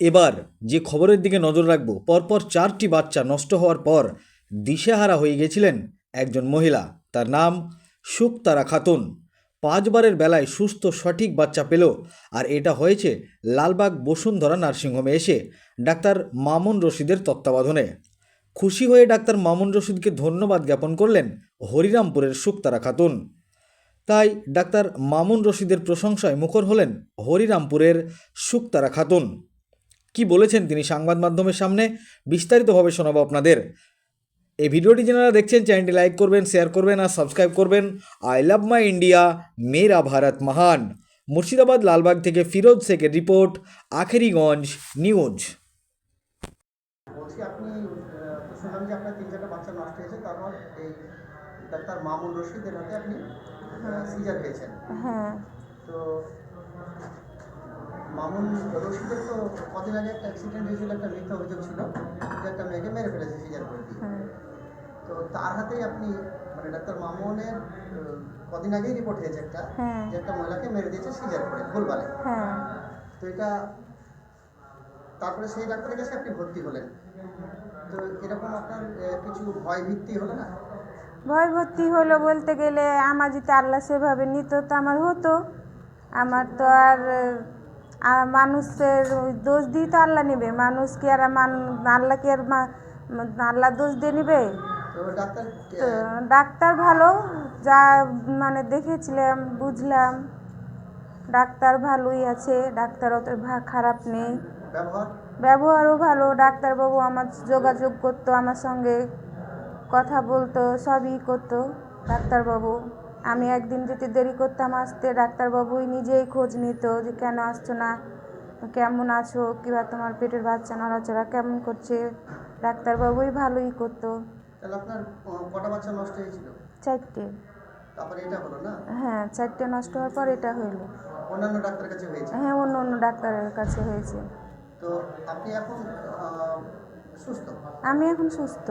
এবার যে খবরের দিকে নজর রাখব, পরপর চারটি বাচ্চা নষ্ট হওয়ার পর দিশেহারা হয়ে গেছিলেন একজন মহিলা। তার নাম শুকতারা খাতুন। পাঁচবারের বেলায় সুস্থ সঠিক বাচ্চা পেল আর এটা হয়েছে লালবাগ বসুন্ধরা নার্সিংহোমে এসে ডাক্তার মামুন রশিদের তত্ত্বাবধানে। খুশি হয়ে ডাক্তার মামুন রশিদকে ধন্যবাদ জ্ঞাপন করলেন হরিরামপুরের শুকতারা খাতুন। তাই ডাক্তার মামুন রশিদের প্রশংসায় মুখর হলেন হরিরামপুরের শুকতারা খাতুন। কি বলেছেন তিনি সংবাদ মাধ্যমের সামনে? বিস্তারিতভাবে শোনাবো আপনাদের। এই ভিডিওটি যারা দেখছেন চ্যানেলটি লাইক করবেন শেয়ার করবেন আর সাবস্ক্রাইব করবেন। আই লাভ মাই ইন্ডিয়া মেরা ভারত মহান। মুর্শিদাবাদ লালবাগ থেকে ফিরোজ শেখের রিপোর্ট আখেরিগঞ্জ নিউজ। বলছি আপনি আহ, তো শুনলাম যে আপনার তিন চারটা বাচ্চা নষ্ট হয়েছে তারপর এই ডাক্তার মামুন রশিদের হাতে আপনি সিজার পেয়েছেন হ্যাঁ। তো মামুন রশিদের তো কদিন আগে একটা অ্যাক্সিডেন্ট হয়েছিল একটা মিথ্যা অভিযোগ ছিল। যে একটা মেয়েকে মেরে ফেলেছে সিজার করে দিয়ে। হ্যাঁ। তো তার হাতেই আপনি মানে ডাক্তার মামুনের কদিন আগেই রিপোর্ট হয়েছে একটা হ্যাঁ। যে একটা মহিলাকে মেরে দিয়েছে সিজার করে ভুলবালে হ্যাঁ। তো এটা তারপরে সেই ডাক্তারের কাছে আপনি ভর্তি হলেন। তো এরকম আপনার কিছু ভয় ভিত্তি হলো না? ভয় ভর্তি হলো বলতে গেলে আমার যদি আল্লাহ সেভাবে নিত তো আমার হতো। আমার তো আর আহ, মানুষের দোষ দিয়ে তো আল্লাহ নেবে। মানুষ কি আর মান আল্লাহ কি আর মা- আল্লাহ দোষ দিয়ে নেবে? তো ডাক্তার ভালো যা মানে দেখেছিলাম বুঝলাম। ডাক্তার ভালোই আছে ডাক্তার অত খারাপ নেই। ব্যবহারও ভালো ডাক্তারবাবু আমার যোগাযোগ করতো আমার সঙ্গে কথা বলতো সবই করতো ডাক্তারবাবু। আমি একদিন যদি দেরি করতাম আসতে ডাক্তারবাবুই নিজেই খোঁজ নিত যে কেন আসছো না কেমন আছো কিংবা তোমার পেটের বাচ্চা নড়াচড়া কেমন করছে? ডাক্তারবাবুই ভালোই করতো। আপনার কটা বাচ্চা নষ্ট হয়েছিল? চারটে। তারপরে এটা হলো না? হ্যাঁ চারটে নষ্ট হওয়ার পর এটা হইল। অন্যান্য ডাক্তারের কাছে হয়েছে? হ্যাঁ অন্য অন্য ডাক্তারের কাছে হয়েছে। তো আপনি এখন সুস্থ? আমি এখন সুস্থ।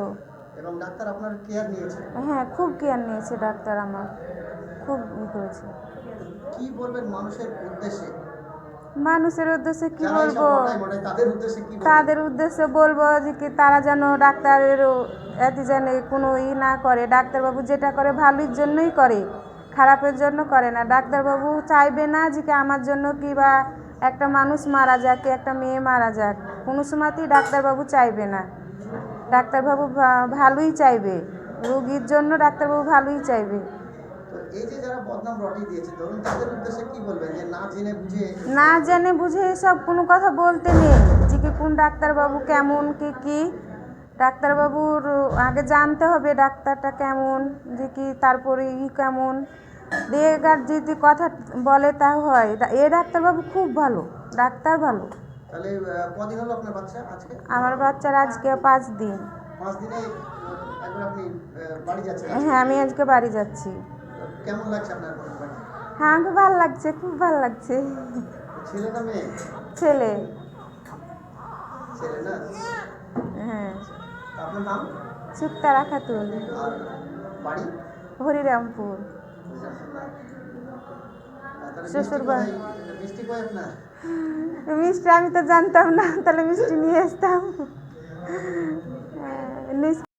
এবং ডাক্তার আপনার কেয়ার নিয়েছে? হ্যাঁ খুব কেয়ার নিয়েছে ডাক্তার আমার। খুব ই করেছে। কি বলবেন মানুষের উদ্দেশ্যে? মানুষের উদ্দেশ্যে কি বলব? তাদের উদ্দেশ্যে বলব যে কি তারা যেন ডাক্তারের এতে যেন কোনো ই না করে। ডাক্তারবাবু যেটা করে ভালোর জন্যই করে খারাপের জন্য করে না। ডাক্তারবাবু চাইবে না যে কি আমার জন্য কি বা একটা মানুষ মারা যাক কি একটা মেয়ে মারা যাক। কোনো সময়তেই ডাক্তারবাবু চাইবে না। ডাক্তারবাবু ভালোই চাইবে। রুগীর জন্য ডাক্তারবাবু ভালোই চাইবে। না জেনে বুঝে এসব কোনো কথা বলতে নেই। যে কি কোন ডাক্তারবাবু কেমন কি কি? ডাক্তারবাবুর আগে জানতে হবে ডাক্তারটা কেমন যে কি তারপরে ই কেমন। দেগার যদি কথা বলে তা হয়। এ ডাক্তারবাবু খুব ভালো ডাক্তার ভালো। তাহলে কদিন হলো আপনার বাচ্চা আজকে? আমার বাচ্চার আজকে পাঁচ দিন। পাঁচ দিনে আপনি বাড়ি যাচ্ছেন হ্যাঁ আমি আজকে বাড়ি যাচ্ছি। কেমন লাগছে আপনার হ্যাঁ আমাকে ভালো লাগছে খুব ভালো লাগছে। ছেলে না মেয়ে? ছেলে। ছেলে না? হ্যাঁ। আপনার নাম? সুক্তারা খাতুন। বাড়ি? হরিরামপুর। শ্বশুর বাড়ি। মিষ্টি আমি তো জানতাম না তাহলে মিষ্টি নিয়ে আসতাম।